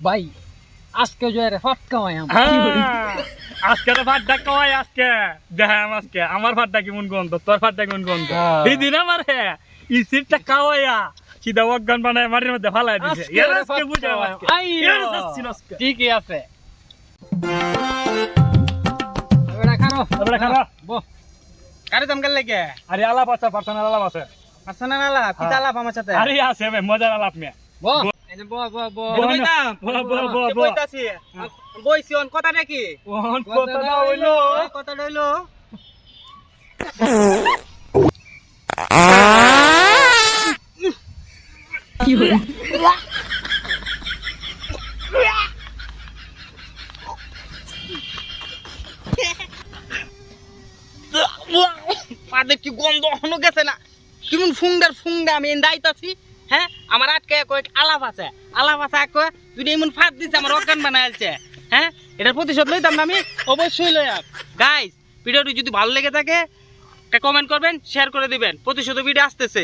ভাই আজকে জয়ের ফাট কামাই আজকে তো ভাতটা কয় আজকে। দেখাম আজকে আমার ভাতটা কেমন গন্ধ তোর ভাতটা কেমন গন্ধ? হ্যাঁ। এই দিন আমার হ্যাঁ ইসিরটা কাওয়াইয়া সিধা অজ্ঞান বানায় মাটির মধ্যে ফালাই দিছে। এর আজকে কামাই। আজকে। ঠিকই আছে। এবারে খারো এবারে খারো। বহ কারে দাম গেল লাগে? আরে আলাপ আছে পার্সোনাল আলাপ আছে। পার্সোনাল আলাপ? কি হ্যাঁ। আলাপ আমার সাথে? আরে আছে ভাই মজার আলাপ মে বহ কে কথা হইল। পাদে গন্ধ হনো গেছে না? কেমন ফুংডার ফুংডা আমি দাইতাছি হ্যাঁ? আমার আলাপ আছে। আলাপ আছে, আক যদি এমন ফাঁদ দিছে, আমার অজ্ঞান বানাইছে হ্যাঁ? এটার প্রতিশোধ লইতাম না আমি, অবশ্যই লই গাইস ভিডিওটি যদি ভালো লেগে থাকে কমেন্ট করবেন শেয়ার করে দিবেন। প্রতিশোধ ভিডিও আসতেছে।